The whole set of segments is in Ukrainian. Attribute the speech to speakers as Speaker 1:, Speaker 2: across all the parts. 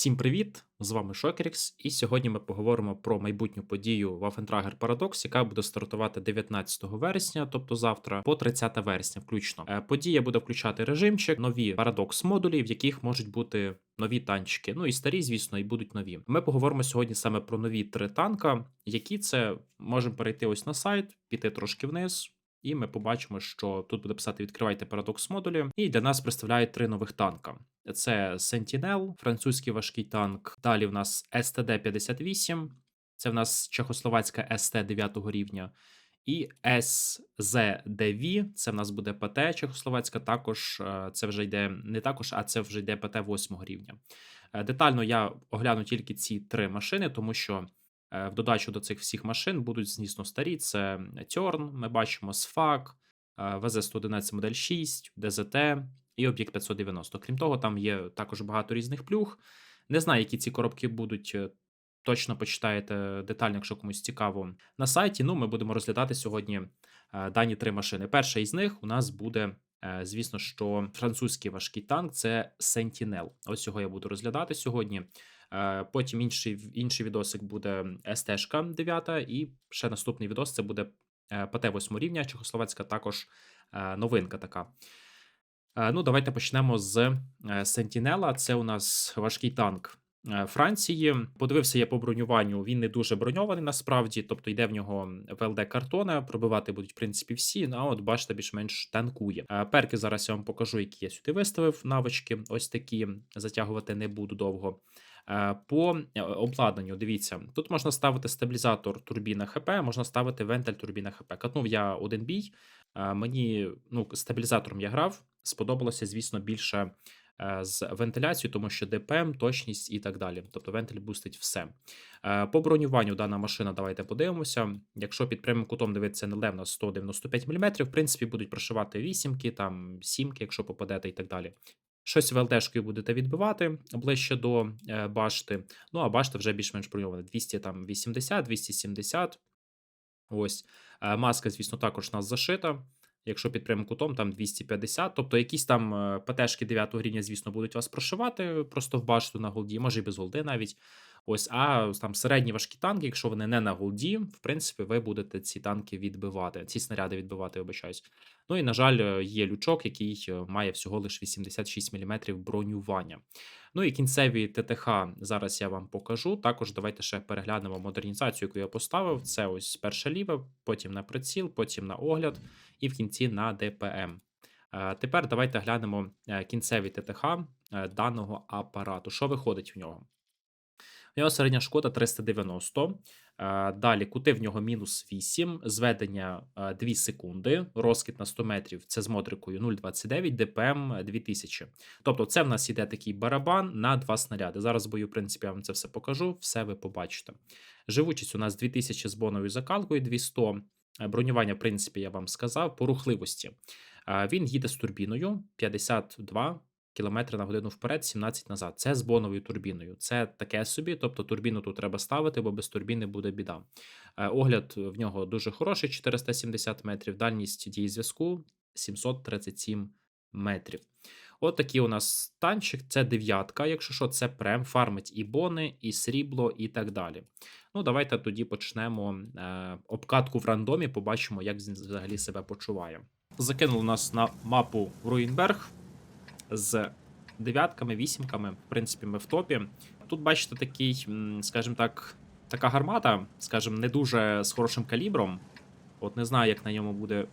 Speaker 1: Всім привіт! З вами Шокерікс, і сьогодні ми поговоримо про майбутню подію Waffentrager Paradox, яка буде стартувати 19 вересня, тобто завтра, по 30 вересня, включно. Е, Подія буде включати режимчик, нові Paradox модулі, в яких можуть бути нові танчики. Ну і старі, звісно, і будуть нові. Ми поговоримо сьогодні саме про нові три танка, які це можемо перейти ось на сайт, піти трошки вниз. І ми побачимо, що тут буде писати відкривайте парадокс модулі. І для нас представляють три нових танка: це Sentinel, французький важкий танк. Далі в нас STD-58, це в нас чехословацька СТ 9 рівня. І SZDV, це в нас буде ПТ Чехословацька. Також е, це вже йде не також, а це вже йде ПТ 8 рівня. Е, Детально я огляну тільки ці три машини, тому що. Е, В додачу до цих всіх машин будуть, звісно, старі. Це Тьорн, ми бачимо Сфак, ВЗ-111 модель 6, ДЗТ і Об'єкт 590. Крім того, там є також багато різних плюх. Не знаю, які ці коробки будуть. е, Точно почитаєте детально, якщо комусь цікаво на сайті. Ну, ми будемо розглядати сьогодні е, дані три машини. Перша із них у нас буде, е, звісно, що французький важкий танк це Sentinel. Ось цього я буду розглядати сьогодні. Е, Потім інший інший відосик буде СТ 9, і ще наступний відос це буде е, ПТ 8 рівня, Чехословацька також е, новинка така. Ну, давайте почнемо з Сентінела. Це у нас важкий танк Франції. Подивився я по бронюванню. Він не дуже броньований насправді, тобто йде в нього ВЛД картона. Пробивати будуть в принципі всі. Ну, а от бачите, більш-менш танкує. Перки зараз я вам покажу, які я сюди виставив. Навички. Ось такі затягувати не буду довго. Е, По е, обладнанню, дивіться, тут можна ставити стабілізатор турбіна ХП, можна ставити вентиль турбіна ХП. Катнув я один бій. е, Мені ну, стабілізатором я грав. Сподобалося, звісно, більше з вентиляцією, тому що ДПМ, точність і так далі. Тобто вентиль бустить все. По бронюванню дана машина, давайте подивимося. Якщо під прямим кутом дивитися на левна 195 мм, в принципі, будуть прошивати вісімки, там сімки, якщо попадете і так далі. Щось ВЛДшкою будете відбивати ближче до е, башти. Ну, а башта вже більш-менш броньована. 280, 270. Ось. Е, Маска, звісно, також у нас зашита. Якщо під прямим кутом, там 250. Тобто якісь там е, ПТшки 9 рівня, звісно, будуть вас прошивати просто в башту на голді, може і без голди навіть. Ось, а там середні важкі танки, якщо вони не на голді, в принципі, ви будете ці танки відбивати, ці снаряди відбивати, вибачаюсь. Ну і, на жаль, е, є лючок, який е, має всього лише 86 мм бронювання. Ну і кінцеві ТТХ зараз я вам покажу. Також давайте ще переглянемо модернізацію, яку я поставив. Це ось перша ліва, потім на приціл, потім на огляд, і в кінці на ДПМ. Е, Тепер давайте глянемо кінцеві ТТХ даного апарату. Що виходить в нього? У нього середня шкода 390. Е, Далі кути в нього мінус 8, зведення е, 2 секунди, розкид на 100 метрів це з мотрикою 0,29, ДПМ 2000. Тобто, це в нас іде такий барабан на два снаряди. Зараз в бою, в принципі, я вам це все покажу, все ви побачите. Живучість у нас 2000 з боновою закалкою, 200. Е, Бронювання, в принципі, я вам сказав, по рухливості. Е, Він їде з турбіною 52 км на годину вперед, 17 назад. Це з боновою турбіною. Це таке собі, тобто турбіну тут треба ставити, бо без турбіни буде біда. Е, Огляд в нього дуже хороший, 470 метрів, дальність дії зв'язку 737 метрів. От такий у нас танчик, це дев'ятка, якщо що, це прем, фармить і бони, і срібло, і так далі. Ну, давайте тоді почнемо е, обкатку в рандомі, побачимо, як він взагалі себе почуває. Закинули нас на мапу Руїнберг з дев'ятками, вісімками. В принципі, ми в топі. Тут бачите такий, скажімо так, така гармата, скажімо, не дуже з хорошим калібром. От не знаю, як на ньому буде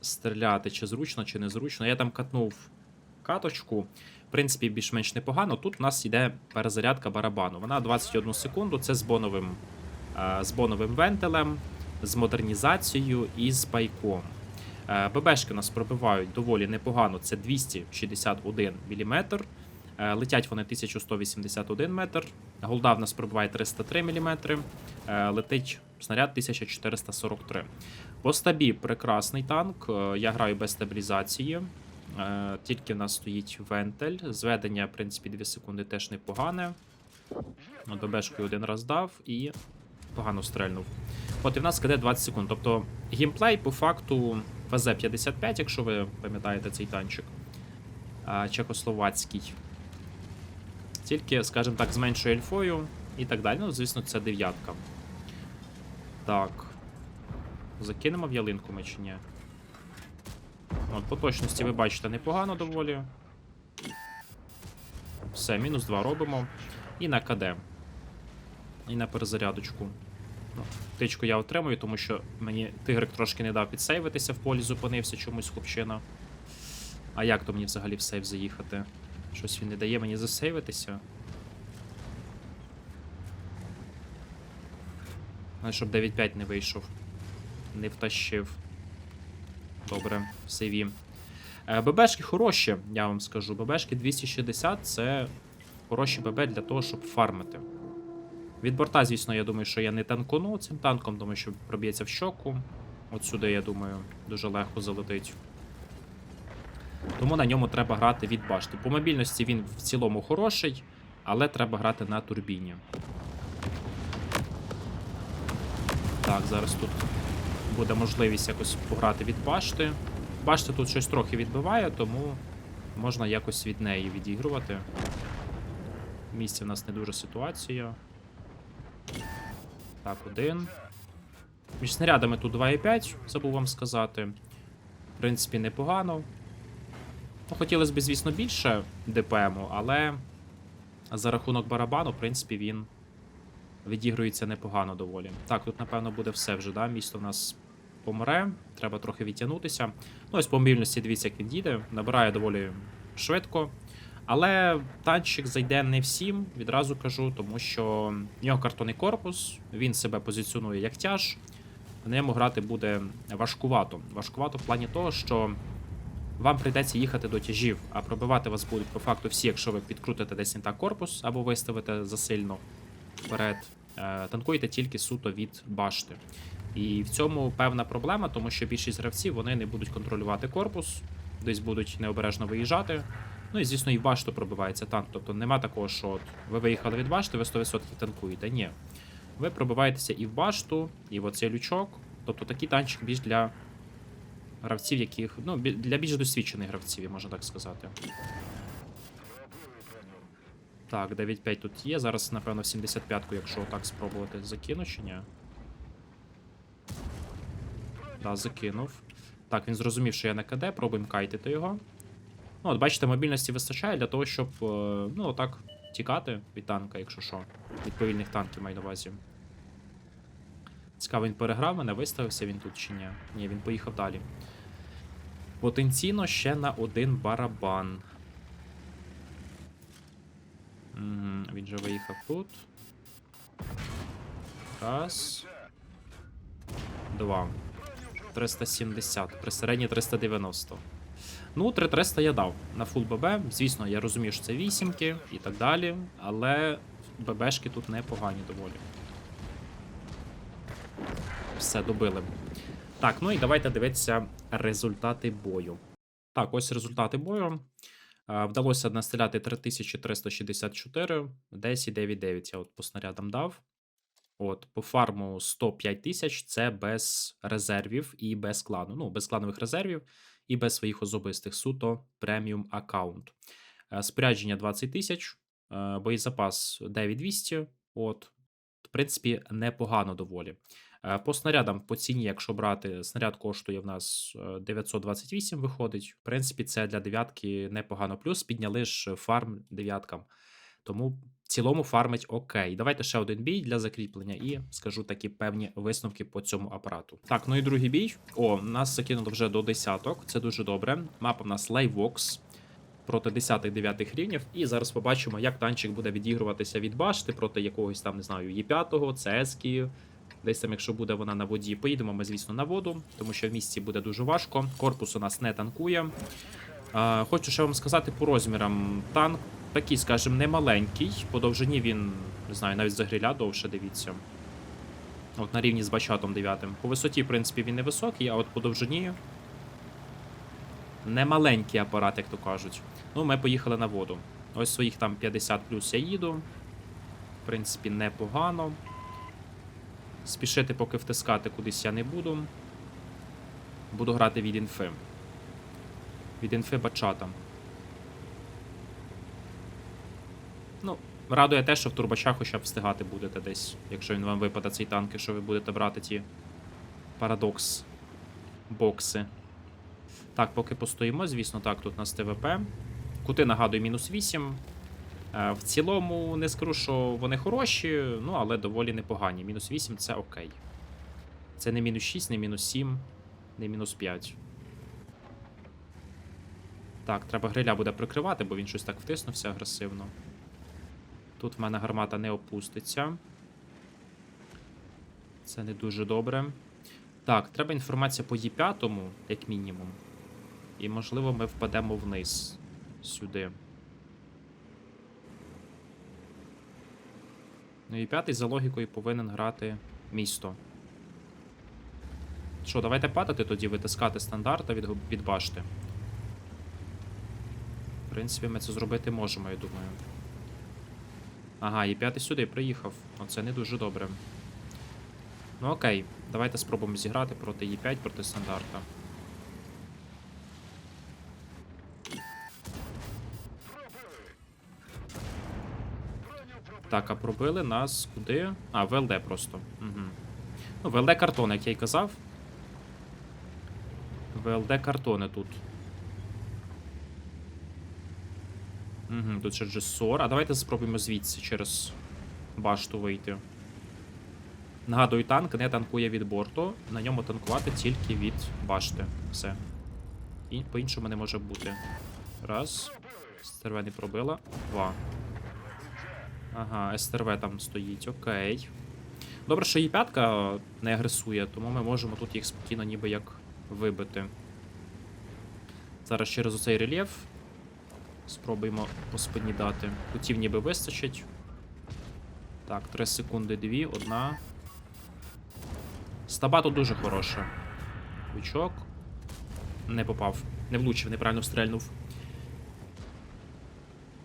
Speaker 1: стріляти, чи зручно, чи незручно. Я там катнув каточку. В принципі, більш-менш непогано. Тут у нас йде перезарядка барабану. Вона 21 секунду. Це з боновим, е, з боновим вентилем, з модернізацією і з пайком. Е, ББшки нас пробивають доволі непогано. Це 261 мм. Летять вони 1181 метр. Голда в нас пробиває 303 мм. Летить снаряд 1443. По стабі прекрасний танк. Е, Я граю без стабілізації. Е, Тільки в нас стоїть вентиль. Зведення, в принципі, 2 секунди теж непогане. Ну, ББшкою один раз дав і погано стрельнув. От і в нас КД 20 секунд. Тобто геймплей по факту ВЗ-55, якщо ви пам'ятаєте цей танчик. Чехословацький. Тільки, скажімо так, з меншою ельфою і так далі. Ну, звісно, це дев'ятка. Так. Закинемо в ялинку ми чи ні? От, по точності ви бачите непогано доволі. Все, мінус 2 робимо. І на КД. І на перезарядочку. Ну, Тичку я отримую, тому що мені тигрик трошки не дав підсейвитися в полі, зупинився чомусь хлопчина. А як то мені взагалі в сейв заїхати? Щось він не дає мені засейвитися. Ну, щоб 9-5 не вийшов. Не втащив. Добре, в сейві. Е, ББшки хороші, я вам скажу. ББшки 260 це хороші ББ для того, щоб фармити. Від борта, звісно, я думаю, що я не танкону цим танком, тому що проб'ється в щоку. От сюди, я думаю, дуже легко залетить. Тому на ньому треба грати від башти. По мобільності він в цілому хороший, але треба грати на турбіні. Так, зараз тут буде можливість якось пограти від башти. Башта тут щось трохи відбиває, тому можна якось від неї відігрувати. В в нас не дуже ситуація. Так, один. Між снарядами тут 2,5, забув вам сказати. В принципі, непогано. Ну, хотілося б, звісно, більше ДПМу, але за рахунок барабану, в принципі, він відігрується непогано доволі. Так, тут, напевно, буде все вже, да? Місто в нас помре, треба трохи відтягнутися. Ну, ось по мобільності, дивіться, як він їде, набирає доволі швидко. Але танчик зайде не всім, відразу кажу, тому що в нього картонний корпус, він себе позиціонує як тяж. На ньому грати буде важкувато. Важкувато в плані того, що вам прийдеться їхати до тяжів, а пробивати вас будуть по факту всі, якщо ви підкрутите десь не так корпус або виставите засильно вперед. Е, Танкуєте тільки суто від башти. І в цьому певна проблема, тому що більшість гравців вони не будуть контролювати корпус, десь будуть необережно виїжджати. Ну і звісно, і в башту пробивається танк. Тобто нема такого, що от ви виїхали від башти, ви 100% танкуєте. Ні. Ви пробиваєтеся і в башту, і в оцей лючок. Тобто такий танчик більш для гравців, яких. Ну, для більш досвідчених гравців, можна так сказати. Так, 9-5 тут є. Зараз, напевно, в 75-ку, якщо так спробувати, закину чи ні. Так, закинув. Так, він зрозумів, що я на КД, пробуємо кайтити його. Ну, от бачите, мобільності вистачає для того, щоб е, ну, отак тікати від танка, якщо що. Від повільних танків маю на увазі. Цікаво, він переграв мене, виставився він тут чи ні? Ні, він поїхав далі. Потенційно ще на один барабан. Угу, він же виїхав тут. Раз. Два. 370. При середній 390. Ну, 3300 я дав на фул ББ. Звісно, я розумію, що це вісімки і так далі, але ББшки тут непогані доволі. Все, добили. Так, ну і давайте дивитися результати бою. Так, ось результати бою. Е, Вдалося настріляти 3364, 10,99 я от по снарядам дав. От, по фарму 105 тисяч це без резервів і без клану. Ну, без кланових резервів і без своїх особистих суто преміум аккаунт. Е, Спорядження 20 тисяч, е, боєзапас 9200. От, в принципі, непогано доволі. Е, По снарядам по ціні, якщо брати, снаряд коштує в нас е, 928 виходить. В принципі, це для дев'ятки непогано. Плюс підняли ж фарм дев'яткам. Тому в цілому фармить окей. Давайте ще один бій для закріплення і скажу такі певні висновки по цьому апарату. Так, ну і другий бій. О, нас закинуло вже до десяток. Це дуже добре. Мапа в нас Layvox проти 10-9 рівнів. І зараз побачимо, як танчик буде відігруватися від башти проти якогось там, не знаю, Є5, ЦСКів. Десь там, якщо буде вона на воді, поїдемо ми, звісно, на воду, тому що в місті буде дуже важко. Корпус у нас не танкує. Хочу ще вам сказати по розмірам. Танк такий, скажімо, не маленький. По довжині він, не знаю, навіть за гриля довше дивіться. От на рівні з бачатом 9. По висоті, в принципі, він невисокий, а от по довжині. Не маленький апарат, як то кажуть. Ну, ми поїхали на воду. Ось своїх там 50 плюс я їду. В принципі, непогано. Спішити, поки втискати кудись я не буду. Буду грати від інфи. Від інфи бачата. Ну, радує те, що в турбачах хоча б встигати будете десь, якщо він вам випаде цей танк, що ви будете брати ті парадокс бокси. Так, поки постоїмо, звісно, так, тут у нас ТВП. Кути, нагадую, мінус 8. Е, В цілому не скажу, що вони хороші, ну але доволі непогані. Мінус 8 це окей. Це не мінус 6, не мінус 7, не мінус 5. Так, треба гриля буде прикривати, бо він щось так втиснувся агресивно. Тут в мене гармата не опуститься. Це не дуже добре. Так, треба інформація по Є5, як мінімум. І, можливо, ми впадемо вниз сюди. Ну і п'ятий за логікою повинен грати місто. Що, давайте падати тоді, витискати стандарта від, від башти. В принципі, ми це зробити можемо, я думаю. Ага, і п'ятий сюди приїхав. Оце не дуже добре. Ну окей, давайте спробуємо зіграти проти Е5, проти стандарта. Так, а пробили нас куди? А, ВЛД просто. Угу. Ну, ВЛД картон, як я й казав. ВЛД картони тут. Угу, тут ще Джесор. А давайте спробуємо звідси через башту вийти. Нагадую, танк не танкує від борту. На ньому танкувати тільки від башти. Все. І по-іншому не може бути. Раз. СТРВ не пробила. Два. Ага, СТРВ там стоїть, окей. Добре, що і п'ятка не агресує, тому ми можемо тут їх спокійно ніби як вибити. Зараз через оцей рельєф спробуємо по спині дати. Кутів ніби вистачить. Так, 3 секунди, 2, одна. Стаба тут дуже хороша. Вічок. Не попав. Не влучив, неправильно стрельнув.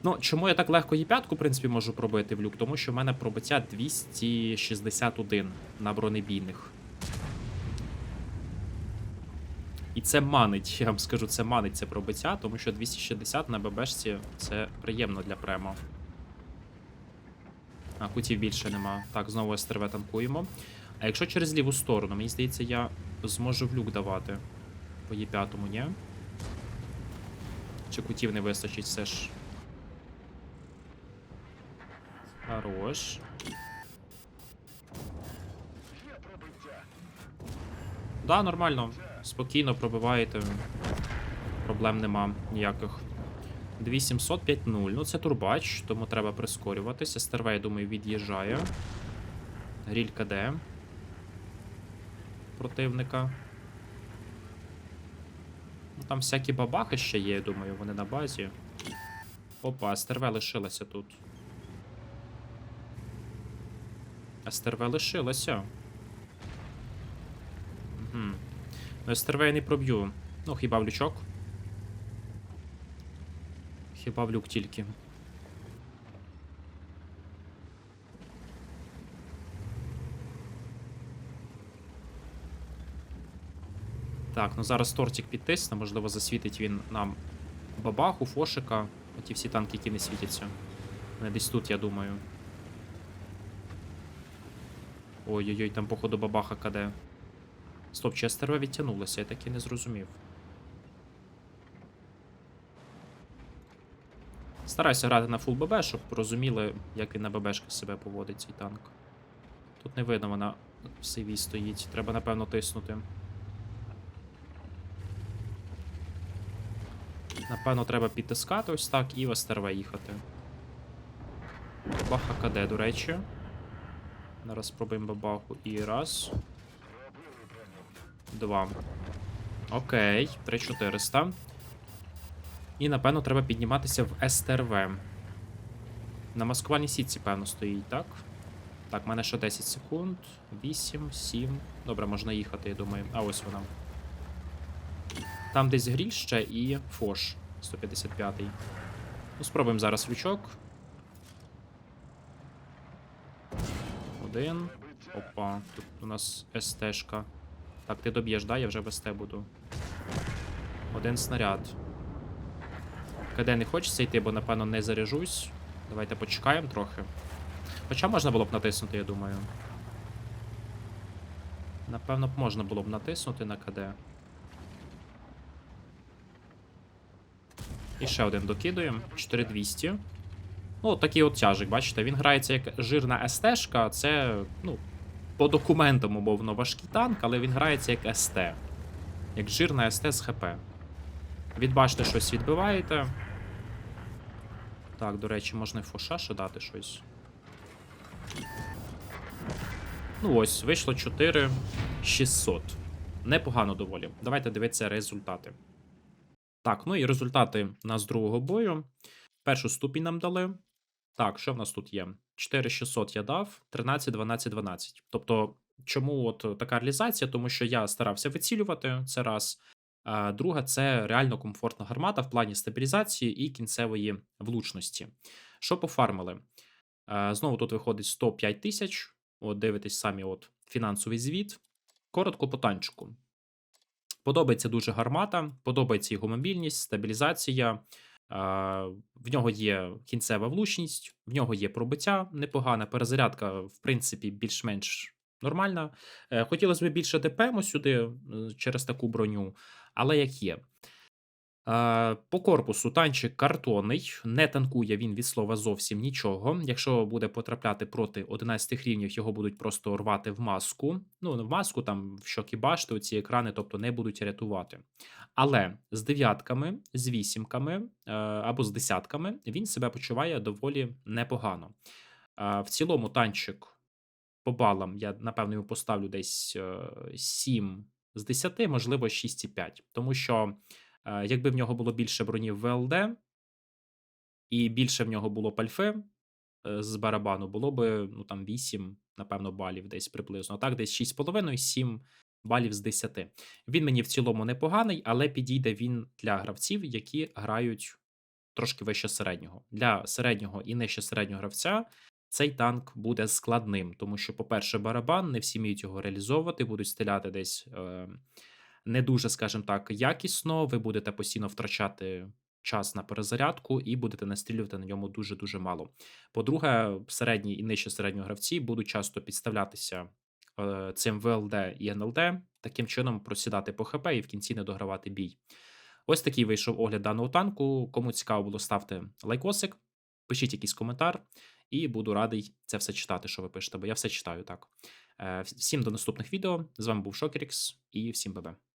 Speaker 1: Ну, чому я так легко Є5, в принципі, можу пробити в люк? Тому що в мене пробиття 261 на бронебійних. І це манить, я вам скажу, це манить це пробиття, тому що 260 на ББшці це приємно для премо. А, кутів більше нема. Так, знову СТРВ танкуємо. А якщо через ліву сторону, мені здається, я зможу в люк давати. По Є5, ні? Чи кутів не вистачить все ж? Хорош. Да, нормально. Спокійно пробиваєте. Проблем нема ніяких. 2700 5-0. Ну, це турбач, тому треба прискорюватися. СТРВ, я думаю, від'їжджає. Гріль КД. Противника. Ну, там всякі бабахи ще є, я думаю, вони на базі. Опа, СТРВ лишилася тут. СТРВ лишилася. Угу. Ну, СТРВ я не проб'ю. Ну, хіба в лючок? Хіба в люк тільки. Так, ну зараз тортик підтисне, можливо, засвітить він нам бабаху, фошика. Оті всі танки, які не світяться. Вони десь тут, я думаю. Ой-ой-ой, там, походу, бабаха КД. Стоп, чи СТРВ відтягнулося, я так і не зрозумів. Старайся грати на фул ББ, щоб розуміли, як він на ББшки себе поводить цей танк. Тут не видно, вона в CV стоїть. Треба, напевно, тиснути. Напевно, треба підтискати ось так і в СТРВ їхати. Баха КД, до речі. Зараз спробуємо бабаху. І раз. Два. Окей, 3400. І, напевно, треба підніматися в СТРВ. На маскувальній сітці, певно, стоїть, так? Так, в мене ще 10 секунд. 8, 7. Добре, можна їхати, я думаю. А ось вона. Там десь гріль ще і Фош 155-й. Ну, спробуємо зараз лючок. Один. Опа, тут у нас СТшка. Так, ти доб'єш, да? Я вже без те буду. Один снаряд. КД не хочеться йти, бо напевно не заряжусь. Давайте почекаємо трохи. Хоча можна було б натиснути, я думаю. Напевно, б можна було б натиснути на КД. І ще один докидуємо. 4200. Ну, такий от тяжик, бачите, він грається як жирна СТ-шка, це, ну, по документам, умовно, важкий танк, але він грається як СТ. Як жирна СТ з ХП. Відбачте, щось відбиваєте. Так, до речі, можна фоша ще дати щось. Ну ось, вийшло 4600. Непогано доволі. Давайте дивитися результати. Так, ну і результати у нас другого бою. Першу ступінь нам дали. Так, що в нас тут є? 4600 я дав, 13, 12, 12. Тобто, чому от така реалізація? Тому що я старався вицілювати це раз. А друга це реально комфортна гармата в плані стабілізації і кінцевої влучності. Що пофармили? Знову тут виходить 105 тисяч. От дивитесь самі от фінансовий звіт. Коротко по танчику. Подобається дуже гармата, подобається його мобільність, стабілізація. В нього є кінцева влучність, в нього є пробиття непогана. перезарядка, в принципі, більш-менш нормальна. Е, Хотілося б більше ДПМу сюди е, через таку броню, але як є. Е, По корпусу танчик картонний, не танкує він від слова зовсім нічого. Якщо буде потрапляти проти 11 рівнів, його будуть просто рвати в маску. Ну, в маску, там в щоки башти, оці екрани, тобто не будуть рятувати. Але з дев'ятками, з вісімками е, або з десятками він себе почуває доволі непогано. Е, В цілому танчик по балам я, напевно, йому поставлю десь е, 7 з 10, можливо, 6,5. Тому що, якби в нього було більше броні в ВЛД, і більше в нього було пальфи е, з барабану, було би ну, там 8, напевно, балів десь приблизно. А так, десь 6,5-7 балів з 10. Він мені в цілому непоганий, але підійде він для гравців, які грають трошки вище середнього. Для середнього і нижче середнього гравця цей танк буде складним, тому що, по-перше, барабан, не всі вміють його реалізовувати, будуть стріляти десь е, не дуже, скажімо так, якісно. Ви будете постійно втрачати час на перезарядку і будете настрілювати на ньому дуже-дуже мало. По-друге, середні і нижче середнього гравці будуть часто підставлятися е, цим ВЛД і НЛД, таким чином просідати по ХП і в кінці не догравати бій. Ось такий вийшов огляд даного танку. Кому цікаво було, ставте лайкосик, пишіть якийсь коментар, і буду радий це все читати, що ви пишете, бо я все читаю так. Е, Всім до наступних відео. З вами був Шокерікс і всім бабе.